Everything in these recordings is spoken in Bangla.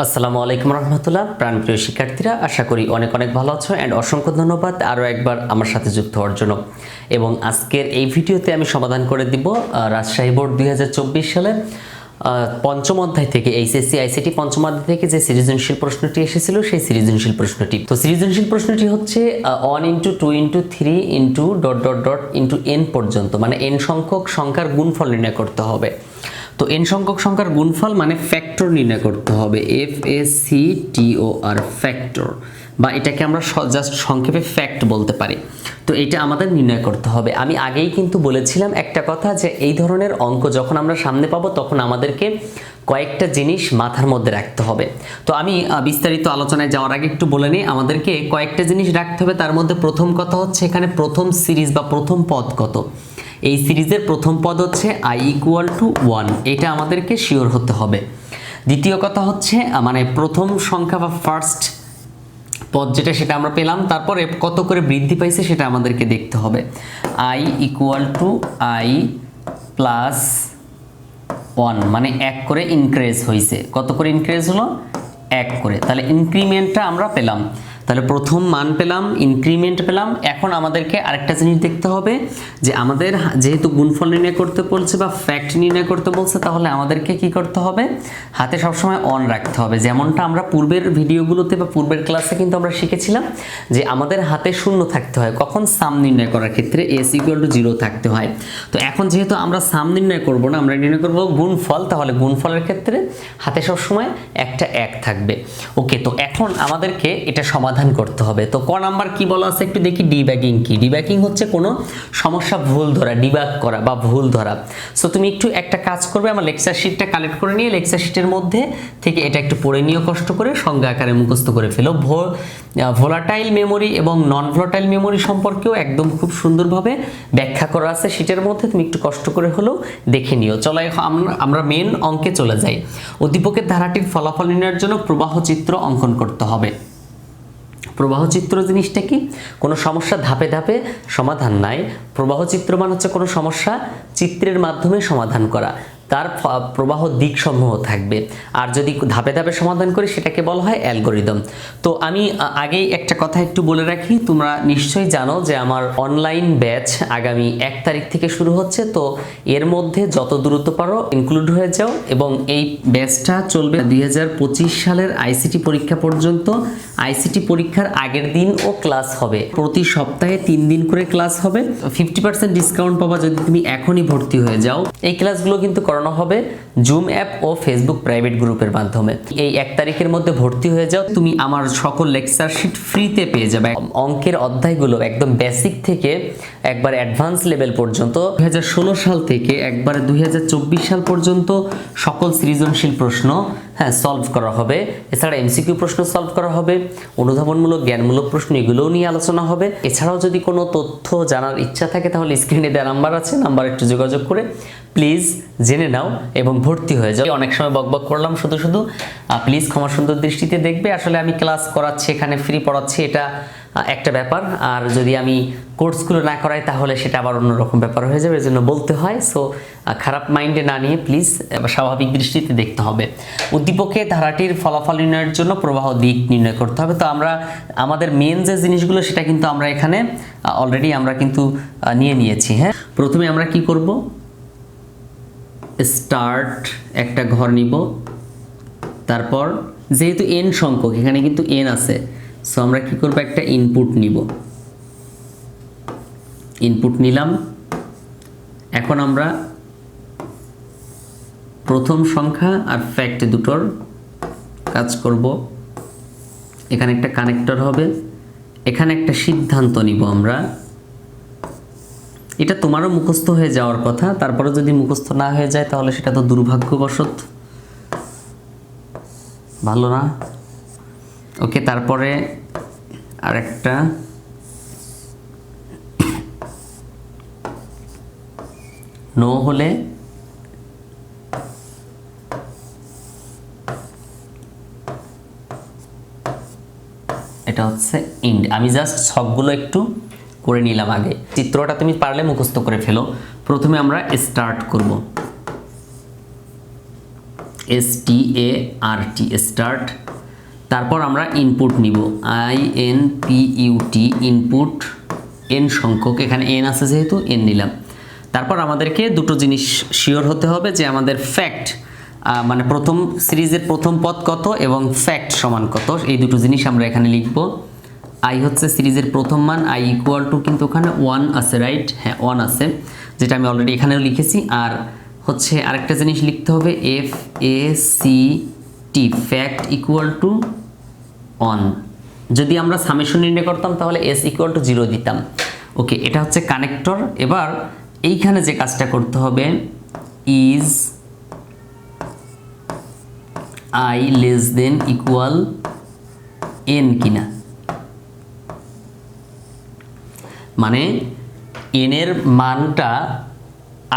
আসসালামু আলাইকুম রহমতুল্লাহ। প্রাণপ্রিয় শিক্ষার্থীরা, আশা করি অনেক অনেক ভালো আছো অ্যান্ড অসংখ্য ধন্যবাদ আরও একবার আমার সাথে যুক্ত হওয়ার জন্য। এবং আজকের এই ভিডিওতে আমি সমাধান করে দিব রাজশাহী বোর্ড দুই হাজার চব্বিশ সালে পঞ্চম অধ্যায় থেকে এইচএসসি, আইসিটি পঞ্চম অধ্যায় থেকে যে সৃজনশীল প্রশ্নটি এসেছিল, সেই সৃজনশীল প্রশ্নটি। তো সৃজনশীল প্রশ্নটি হচ্ছে one into two into three into dot dot dot into N পর্যন্ত মানে এন সংখ্যক সংখ্যার গুণফল নির্ণয় করতে হবে। তো এন সংখ্যক সংখ্যার গুণফল মানে ফ্যাক্টর নির্ণয় করতে হবে F A C T O R factor বা এটাকে আমরা জাস্ট সংক্ষেপে ফ্যাক্ট বলতে পারি। তো এটা আমাদের নির্ণয় করতে হবে। আমি আগেই কিন্তু বলেছিলাম একটা কথা যে এই ধরনের অঙ্ক যখন আমরা সামনে পাবো তখন আমাদেরকে কয়েকটা জিনিস মাথার মধ্যে রাখতে হবে। তো আমি বিস্তারিত আলোচনায় যাওয়ার আগে একটু বলে নিই, আমাদেরকে কয়েকটা জিনিস রাখতে হবে। তার মধ্যে প্রথম কথা হচ্ছে এখানে প্রথম সিরিজ বা প্রথম পদ কত? এই সিরিজের প্রথম পদ হচ্ছে আই ইকুয়াল টু ওয়ান এটা আমাদেরকে শিওর হতে হবে। দ্বিতীয় কথা হচ্ছে মানে প্রথম সংখ্যা বা ফার্স্ট পদ যেটা সেটা আমরা পেলাম, তারপরে কত করে বৃদ্ধি পাইছে সেটা আমাদেরকে দেখতে হবে। I equal to I plus one মানে এক করে ইনক্রিজ হয়েছে কত করে ইনক্রিজ হলো? এক করে। তাহলে ইনক্রিমেন্টটা আমরা পেলাম। তাহলে প্রথম মান পেলাম ইনক্রিমেন্ট পেলাম। এখন আমাদেরকে আরেকটা জিনিস দেখতে হবে যে আমাদের যেহেতু গুণফল নির্ণয় করতে বলছে বা ফ্যাক্ট নির্ণয় করতে বলছে, তাহলে আমাদেরকে কি করতে হবে? হাতে সবসময় অন রাখতে হবে। যেমনটা আমরা পূর্বের ভিডিওগুলোতে বা পূর্বের ক্লাসে কিন্তু আমরা শিখেছিলাম যে আমাদের হাতে শূন্য থাকতে হয়। কখন সাম নির্ণয় করার ক্ষেত্রে এস ইকুয়াল টু জিরো থাকতে হয়। তো এখন যেহেতু আমরা সাম নির্ণয় করব না, আমরা নির্ণয় করব গুণফল, তাহলে গুণফলের ক্ষেত্রে হাতে সবসময় একটা এক থাকবে। ওকে তো এখন আমাদেরকে এটা সমাধান করতে হবে। তো ক নাম্বার কি বলা আছে? একটু দেখি ডিব্যাগিং কি? ডিব্যাগিং হচ্ছে কোনো সমস্যা ভুল ধরা ডিবাগ করা বা ভুল ধরা। সো তুমি একটু একটা কাজ করবে, আমার লেকচার শিটটা কালেক্ট করে নিয়ে লেকচার শিটের মধ্যে থেকে এটা একটু পড়ে নিয়ে কষ্ট করে সংজ্ঞা আকারে মুখস্থ করে ফেলো। ভোলাটাইল মেমোরি এবং নন ভোলাটাইল মেমোরি সম্পর্কেও একদম খুব সুন্দরভাবে ব্যাখ্যা করা আছে শিটের মধ্যে। তুমি একটু কষ্ট করে হলেও দেখে নিও। চলো আমরা মেন অঙ্কে চলে যাই। উদ্দীপকের ধারাটির ফলাফল নির্ণয়ের জন্য প্রবাহ চিত্র অঙ্কন করতে হবে। প্রবাহ চিত্র জিনিসটা কি? কোনো সমস্যা ধাপে ধাপে সমাধান নাই। প্রবাহচিত্র মানে হচ্ছে কোনো সমস্যা চিত্রের মাধ্যমে সমাধান করা। তার প্রবাহ দিকসমূহ থাকবে। আর যদি ধাপে ধাপে সমাধান করি, সেটাকে বলা হয় অ্যালগোরিদম। তো আমি আগেই একটা কথা একটু বলে রাখি, তোমরা নিশ্চয়ই জানো যে আমার অনলাইন ব্যাচ আগামী এক তারিখ থেকে শুরু হচ্ছে। তো এর মধ্যে যত দ্রুত পারো ইনক্লুড হয়ে যাও এবং এই ব্যাচটা চলবে দুই হাজার পঁচিশ সালের আইসিটি পরীক্ষা পর্যন্ত। আইসিটি পরীক্ষার আগের দিন ও ক্লাস হবে। প্রতি সপ্তাহে তিন দিন করে ক্লাস হবে। ফিফটি পার্সেন্ট ডিসকাউন্ট পাবা যদি তুমি এখনই ভর্তি হয়ে যাও। এই ক্লাসগুলো কিন্তু করানো হবে জুম অ্যাপ ও ফেসবুক প্রাইভেট গ্রুপের মাধ্যমে। এই এক তারিখের মধ্যে ভর্তি হয়ে যাও। তুমি আমার সকল লেকচার শিট ফ্রিতে পেয়ে যাবে। অঙ্কের অধ্যায়গুলো একদম বেসিক থেকে একবার অ্যাডভান্স লেভেল পর্যন্ত, দুই হাজার ষোলো সাল থেকে একবার দুই হাজার চব্বিশ সাল পর্যন্ত সকল সৃজনশীল প্রশ্ন হ্যাঁ সলভ করা হবে। এছাড়া এমসিকিউ প্রশ্ন সলভ করা হবে, অনুধাবনমূলক, জ্ঞানমূলক প্রশ্ন এগুলোও নিয়ে আলোচনা হবে। এছাড়াও যদি কোনো তথ্য জানার ইচ্ছা থাকে, তাহলে স্ক্রিনে দেওয়া নাম্বার আছে নাম্বার একটু যোগাযোগ করে। প্লিজ জেনে নাও এবং ভর্তি হয়ে যাও। অনেক সময় বকবক করলাম শুধু শুধু। প্লিজ ক্ষমা সুন্দর দৃষ্টিতে দেখবে। আসলে আমি ক্লাস করাচ্ছি, এখানে ফ্রি পড়াচ্ছি, এটা একটা ব্যাপার। আর যদি আমি কোর্সগুলো না করাই, তাহলে সেটা আবার অন্যরকম ব্যাপার হয়ে যাবে জন্য বলতে হয়। সো খারাপ মাইন্ডে না নিয়ে প্লিজ স্বাভাবিক দৃষ্টিতে দেখতে হবে। উদ্দীপকে ধারাটির ফলাফল নির্ণয়ের জন্য প্রবাহ দিক নির্ণয় করতে হবে। তো আমরা, আমাদের মেন যে জিনিসগুলো, সেটা কিন্তু আমরা এখানে অলরেডি আমরা কিন্তু নিয়ে নিয়েছি হ্যাঁ? প্রথমে আমরা কি করব? স্টার্ট একটা ঘর নিব। তারপর, যেহেতু এন সংখ্যক, এখানে কিন্তু এন আছে সো আমরা কি করব? একটা ইনপুট নিব। ইনপুট নিলাম। এখন আমরা প্রথম সংখ্যা আর ফ্যাক্ট দুটোর কাজ করব। এখানে একটা কানেক্টর হবে। এখানে একটা সিদ্ধান্ত নিব আমরা। এটা তোমারও মুখস্থ হয়ে যাওয়ার কথা। তারপরে যদি মুখস্থ না হয়ে যায়, তাহলে সেটা তো দুর্ভাগ্যবশত। ভালো না? ওকে, তারপরে আরেকটা। নো হলে এটা হচ্ছে ইন্ড আমি জাস্ট সবগুলো একটু করে নিলাম আগে। চিত্রটা তুমি পারলে মুখস্থ করে ফেলো। প্রথমে আমরা স্টার্ট করব। এস টি এ আর টি স্টার্ট তারপর আমরা ইনপুট নিব। I N P U T input N সংখ্যক, এখানে এন আছে যেহেতু এন নিলাম। তারপর আমাদেরকে দুটো জিনিস শিওর হতে হবে যে আমাদের ফ্যাক্ট মানে প্রথম সিরিজের প্রথম পদ কত এবং ফ্যাক্ট সমান কত, এই দুটো জিনিস আমরা এখানে লিখব। আই হচ্ছে সিরিজের প্রথম মান আই ইকুয়াল টু কিন্তু ওখানে ওয়ান আছে রাইট হ্যাঁ ওয়ান আছে, যেটা আমি অলরেডি এখানেও লিখেছি। আর হচ্ছে আরেকটা জিনিস লিখতে হবে F A C T fact equal to one যদি আমরা সামেশন নির্ণয় করতাম, তাহলে এস ইকুয়াল টু জিরো দিতাম। ওকে এটা হচ্ছে কানেক্টর এবার এইখানে যে কাজটা করতে হবে is I less than equal N কিনা। মানে এন এর মানটা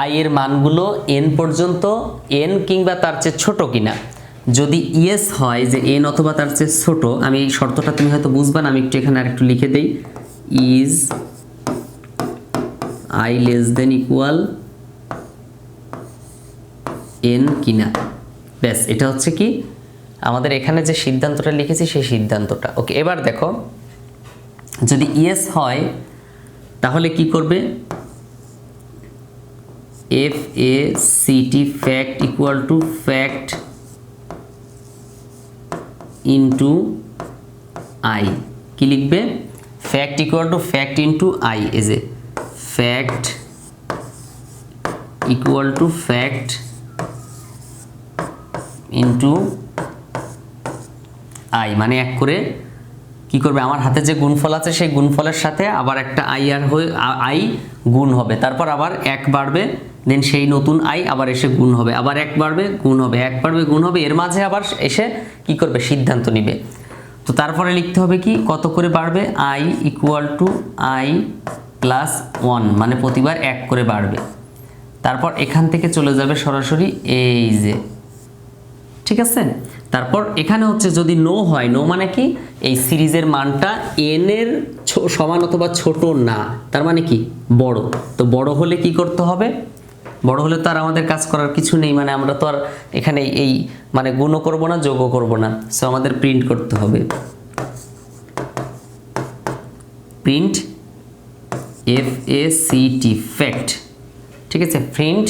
আই এর মানগুলো এন পর্যন্ত এন কিংবা তার চেয়ে ছোট কিনা। যদি ইয়েস হয় যে এন অথবা তার চেয়ে ছোট, আমি এই শর্তটা তুমি হয়তো বুঝবা না, আমি একটু এখানে আরেকটু লিখে দেই। Is I less than equal N কিনা। ব্যাস, এটা হচ্ছে কি? আমাদের এখানে যে সিদ্ধান্তটা লিখেছি, সেই সিদ্ধান্তটা। ওকে, এবার দেখো, যদি ইয়েস হয়, তাহলে কি করবে? F A C T fact equal to fact into I কি লিখবে? Fact equal to fact into I as A fact equal to fact into I মানে এক করে কি করবে? আমার হাতে যে গুণফল আছে, সেই গুণফলের সাথে আবার একটা আই আর হয়ে আই গুণ হবে। তারপর আবার এক বাড়বে। দেন সেই নতুন আই আবার এসে গুণ হবে, আবার এক বাড়বে, গুণ হবে, এক বাড়বে, গুণ হবে, এর মাঝে আবার এসে কি করবে? সিদ্ধান্ত নিবে। তো তারপরে লিখতে হবে কি? কত করে বাড়বে? I equal to I plus one মানে প্রতিবার এক করে বাড়বে। তারপর এখান থেকে চলে যাবে সরাসরি এই যে। ঠিক আছে? তারপর এখানে হচ্ছে যদি নো হয় নো মানে কি? এই সিরিজের মানটা এন এর সমান অথবা ছোট না, তার মানে কি? বড়। তো বড় হলে কি করতে হবে? বড় হলে তো আর আমাদের কাজ করার কিছু নেই মানে আমরা তো আর এখানে এই মানে গুণও করব না, যোগও করব না। সো আমাদের প্রিন্ট করতে হবে। Print F A C T fact ঠিক আছে? প্রিন্ট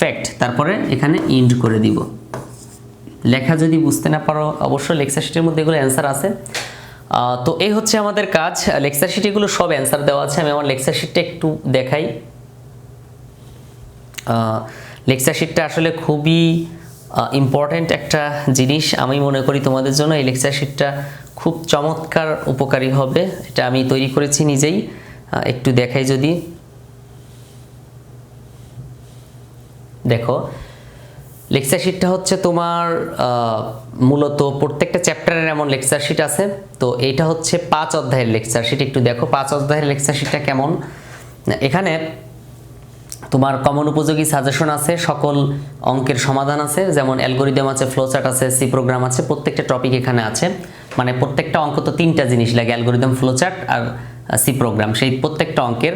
ফ্যাক্ট তারপরে এখানে ইন্ড করে দিব। লেখা যদি বুঝতে না পারো, অবশ্যই লেকচার শিটের মধ্যে এগুলো অ্যান্সার আছে। তো এই হচ্ছে আমাদের কাজ। লেকচার শিটে এগুলো সব অ্যান্সার দেওয়া আছে। আমি আমার লেকচার শিটটা একটু দেখাই। লেকচার শিটটা আসলে খুবই ইম্পর্ট্যান্ট একটা জিনিস আমি মনে করি তোমাদের জন্য। এই লেকচার শিটটা খুব চমৎকার উপকারী হবে। এটা আমি তৈরি করেছি নিজেই। একটু দেখাই যদি। দেখো লেকচার শিটটা হচ্ছে তোমার মূলত প্রত্যেকটা চ্যাপ্টারের এমন লেকচার শিট আছে। তো এটা হচ্ছে পাঁচ অধ্যায়ের লেকচার শিট একটু দেখো, পাঁচ অধ্যায়ের লেকচার শিটটা কেমন? এখানে তোমার কমন উপযোগী সাজেশন আছে, সকল অঙ্কের সমাধান আছে, যেমন অ্যালগোরিদম আছে ফ্লোচার্ট আছে সি প্রোগ্রাম আছে, প্রত্যেকটা টপিক এখানে আছে। মানে প্রত্যেকটা অঙ্ক তো তিনটা জিনিস লাগে অ্যালগোরিদম ফ্লোচার্ট আর সি প্রোগ্রাম সেই প্রত্যেকটা অঙ্কের।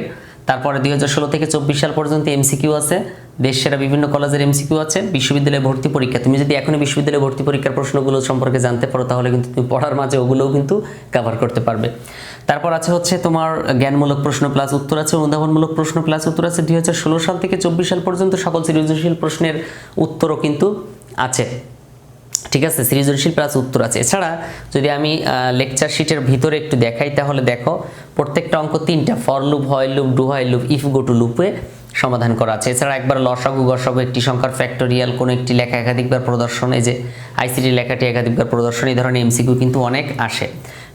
তারপরে দুই হাজার ষোলো থেকে চব্বিশ সাল পর্যন্ত এমসিকিউ আছে, দেশ সেরা বিভিন্ন কলেজের এমসিকিউ আছে, বিশ্ববিদ্যালয়ে ভর্তি পরীক্ষা। তুমি যদি এখনই বিশ্ববিদ্যালয়ে ভর্তি পরীক্ষার প্রশ্নগুলো সম্পর্কে জানতে পারো, তাহলে কিন্তু তুমি পড়ার মাঝে ওগুলোও কিন্তু কভার করতে পারবে। তারপর আছে হচ্ছে তোমার জ্ঞানমূলক প্রশ্ন প্লাস উত্তর আছে, অনুধাবনমূলক প্রশ্ন প্লাস উত্তর আছে, দুই হাজার ষোলো সাল থেকে চব্বিশ সাল পর্যন্ত সকল সৃজনশীল প্রশ্নের উত্তরও কিন্তু আছে। ঠিক আছে, সৃজনশীল প্লাস উত্তর আছে। এছাড়া যদি আমি লেকচার শিটের ভিতরে একটু দেখাই, তাহলে দেখো, প্রত্যেকটা অঙ্ক তিনটা ফর লুপ হয় লুপ ডু হয় লুপ ইফ গো টু লুপে সমাধান করা আছে। এছাড়া একবার লসাগু, গসাগু, একটি সংখ্যার ফ্যাক্টোরিয়াল কোনো একটি লেখা একাধিকবার প্রদর্শন, এই যে আইসিটি লেখাটি একাধিকবার প্রদর্শন, এই ধরনের এমসিকিউ কিন্তু অনেক আসে।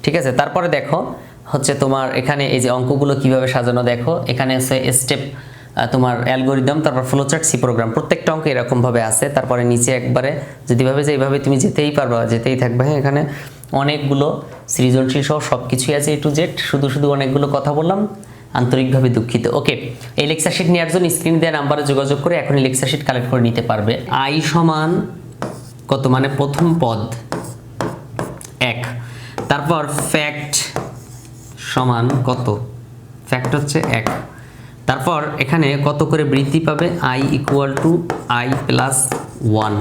ঠিক আছে, তারপরে দেখো হচ্ছে তোমার এখানে এই যে অঙ্কগুলো কীভাবে সাজানো দেখো। এখানে আছে স্টেপ তোমার অ্যালগোরিদম তারপর ফ্লোচার্ট সি প্রোগ্রাম প্রত্যেকটা অঙ্ক এরকমভাবে আছে। তারপরে নিচে একবারে যদি ভাবে যে এইভাবে তুমি যেতেই পারবা, যেতেই থাকবে। হ্যাঁ এখানে অনেকগুলো সৃজনশীল সহ সব কিছুই আছে এ টু জেড শুধু শুধু অনেকগুলো কথা বললাম। আন্তরিকভাবে দুঃখিত। ওকে, এই লেকচার শিট নেওয়ার জন্য স্ক্রিন দেওয়া নাম্বারে যোগাযোগ করে এখনই লেকচার শিট কালেক্ট করে নিতে পারবে। আই সমান কত? মানে প্রথম পদ। এক। তারপর ফ্যাক্ট সমান কত? ফ্যাক্ট হচ্ছে এক। তারপর এখানে কত করে বৃদ্ধি পাবে? I equal to I plus one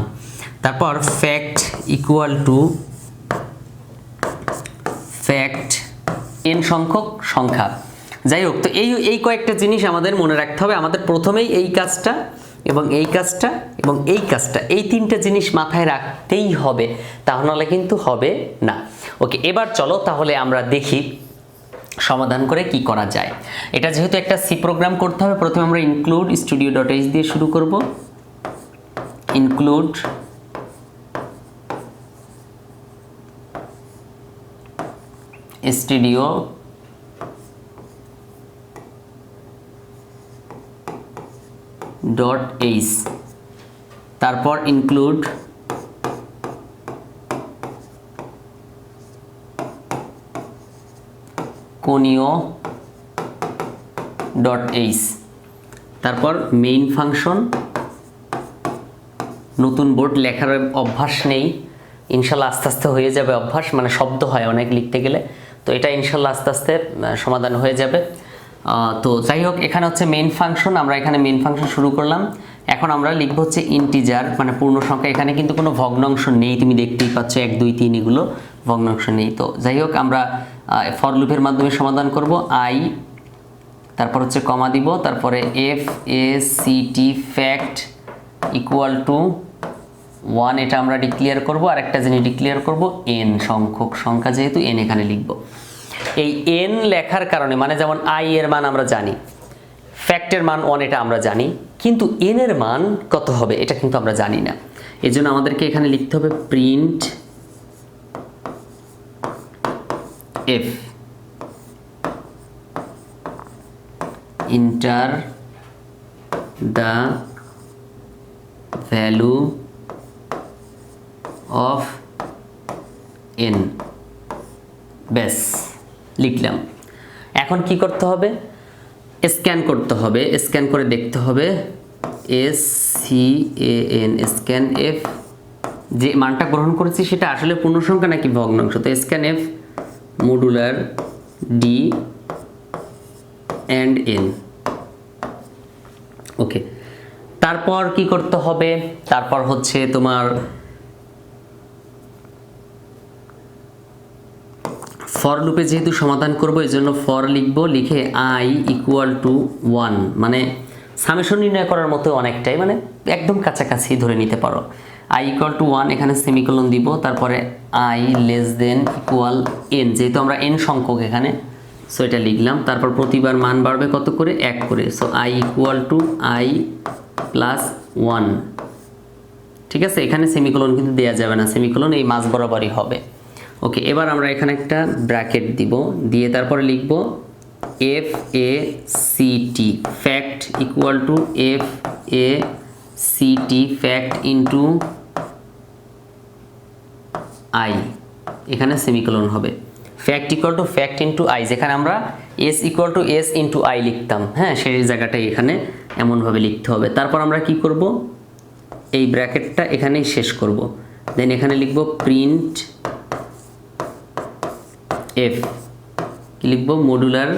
তারপর fact equal to fact N সংখ্যক সংখ্যা। যাই হোক, তো এই এই কয়েকটা জিনিস আমাদের মনে রাখতে হবে। আমাদের প্রথমেই এই কাজটা এবং এই কাজটা এবং এই কাজটা, এই তিনটা জিনিস মাথায় রাখতেই হবে। তাহলে কিন্তু হবে না। ওকে, এবার চলো তাহলে আমরা দেখি সমাধান করে কি করা যায়। এটা যেহেতু একটা সি প্রোগ্রাম করতে হবে, প্রথমে আমরা ইনক্লুড স্টুডিও ডট এইচ দিয়ে শুরু করব। ইনক্লুড স্টুডিও ডট এইচ তারপর ইনক্লুড কোনীয় ডট এইচ তারপর মেইন ফাংশন নতুন বোর্ড লেখার অভ্যাস নেই। ইনশাল্লাহ আস্তে আস্তে হয়ে যাবে অভ্যাস মানে শব্দ হয় অনেক লিখতে গেলে। তো এটা ইনশাল্লাহ আস্তে আস্তে সমাধান হয়ে যাবে। তো যাই হোক, এখানে হচ্ছে মেইন ফাংশন আমরা এখানে মেইন ফাংশন শুরু করলাম। এখন আমরা লিখব হচ্ছে ইন্টিজার মানে পূর্ণ সংখ্যা। এখানে কিন্তু কোনো ভগ্নাংশ নেই, তুমি দেখতেই পাচ্ছ, এক, দুই, তিন, এগুলো ভগ্নাংশ নেই। তো যাই হোক, আমরা ফর লুপের মাধ্যমে সমাধান করব আই তারপর হচ্ছে কমা দিব, তারপরে F A C T fact equal to one এটা আমরা ডিক্লিয়ার করব আর একটা জিনিস ডিক্লিয়ার করব এন সংখ্যক সংখ্যা যেহেতু এন এখানে লিখব। এই এন লেখার কারণে মানে যেমন আই এর মান আমরা জানি ফ্যাক্টের মান ওয়ান এটা আমরা জানি, কিন্তু এন এর মান কত হবে, এটা কিন্তু আমরা জানি না। এই জন্য আমাদেরকে এখানে লিখতে হবে print F enter the value of n. ব্যাস, লিখলাম। এখন কি করতে হবে? স্ক্যান করতে হবে। স্ক্যান করে দেখতে হবে। S C A N scanf যে মানটা গ্রহণ করেছি সেটা আসলে পূর্ণসংখ্যা নাকি ভগ্নাংশ? তো scanf modular D and N okay তারপর কি করতে হবে? তারপর হচ্ছে তোমার ফর লুপে যেহেতু সমাধান করব এই জন্য ফর লিখব, লিখে আই ইকুয়াল টু ওয়ান মানে সামেশন নির্ণয় করার মতো অনেকটাই মানে একদম কাছাকাছি ধরে নিতে পারো। আই ইকুয়াল টু ওয়ান এখানে সেমিকোলন দিব, তারপরে I less than equal N যেহেতু আমরা এন সংখ্যক এখানে সো এটা লিখলাম। তারপর প্রতিবার মান বাড়বে কত করে? এক করে। So I equal to I plus one ঠিক আছে? এখানে সেমিকোলন কিন্তু দেওয়া যাবে না। সেমিকোলন এই মাঝ বরাবরই হবে। ওকে এবার আমরা এখানে একটা ব্র্যাকেট দিব। দিয়ে তারপরে লিখব F A C T fact equal to F A C T fact into I এখানে সেমিকোলন হবে। Fact equal to fact into I যেখানে আমরা S equal to S into I লিখতাম হ্যাঁ সেই জায়গাটাই এখানে এমনভাবে লিখতে হবে। তারপর আমরা কি করব? এই ব্র্যাকেটটা এখানেই শেষ করব। দেন এখানে লিখব প্রিন্ট এফ লিখব? মডুলার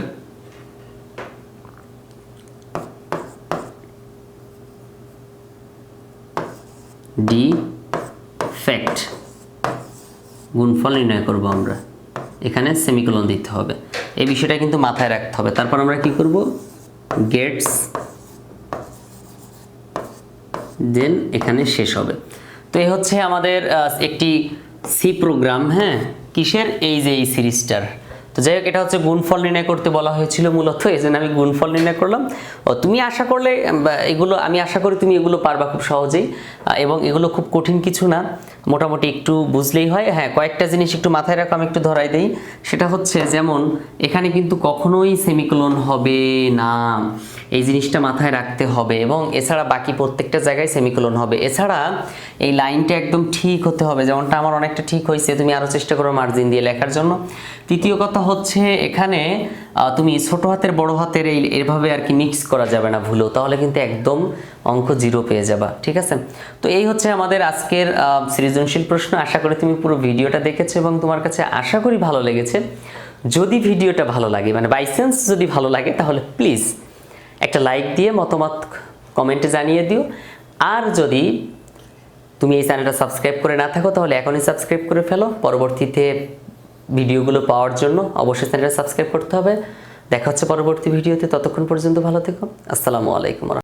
ডি গুণফল নির্ণয় করব আমরা। এখানে সেমিকোলন দিতে হবে। এই বিষয়টা কিন্তু মাথায় রাখতে হবে। তারপর আমরা কি করব? গেটস দেন এখানে শেষ হবে। তো এই হচ্ছে আমাদের একটি সি প্রোগ্রাম হ্যাঁ? কিসের? এই যে এই সিরিজটার। তো যাই হোক, এটা হচ্ছে গুণফল নির্ণয় করতে বলা হয়েছিল মূলত, এই জন্য আমি গুণফল নির্ণয় করলাম। ও, তুমি আশা করলে এগুলো, আমি আশা করি তুমি এগুলো পারবা খুব সহজেই এবং এগুলো খুব কঠিন কিছু না, মোটামুটি একটু বুঝলেই হয়। হ্যাঁ কয়েকটা জিনিস একটু মাথায় রাখো, আমি একটু ধরাই দিই। সেটা হচ্ছে যেমন, এখানে কিন্তু কখনোই সেমিকোলন হবে না, এই জিনিসটা মাথায় রাখতে হবে, এবং এছাড়া বাকি প্রত্যেকটা জায়গায় সেমিকোলন হবে। এছাড়া এই লাইনটা একদম ঠিক হতে হবে, যেমনটা আমার অনেকটা ঠিক হয়েছে, তুমি আরও চেষ্টা করো মার্জিন দিয়ে লেখার জন্য। তৃতীয় কথা হচ্ছে এখানে তুমি ছোট হাতের, বড় হাতের এই এভাবে আর কি মিক্স করা যাবে না ভুলো তাহলে কিন্তু একদম অঙ্ক জিরো পেয়ে যাবা, ঠিক আছে? তো এই হচ্ছে আমাদের আজকের সৃজনশীল প্রশ্ন। আশা করি তুমি পুরো ভিডিওটা দেখেছ এবং তোমার কাছে আশা করি ভালো লেগেছে। যদি ভিডিওটা ভালো লাগে মানে বাই চান্স যদি ভালো লাগে, তাহলে প্লিজ একটা লাইক দিয়ে, মতামত কমেন্টে জানিয়ে দিও। আর যদি তুমি এই চ্যানেলটা সাবস্ক্রাইব করে না থাকো, তাহলে এখনই সাবস্ক্রাইব করে ফেলো। পরবর্তীতে ভিডিওগুলো পাওয়ার জন্য অবশ্যই চ্যানেলটা সাবস্ক্রাইব করতে হবে। দেখা হচ্ছে পরবর্তী ভিডিওতে। ততক্ষণ পর্যন্ত ভালো থেকো। আসসালামু আলাইকুম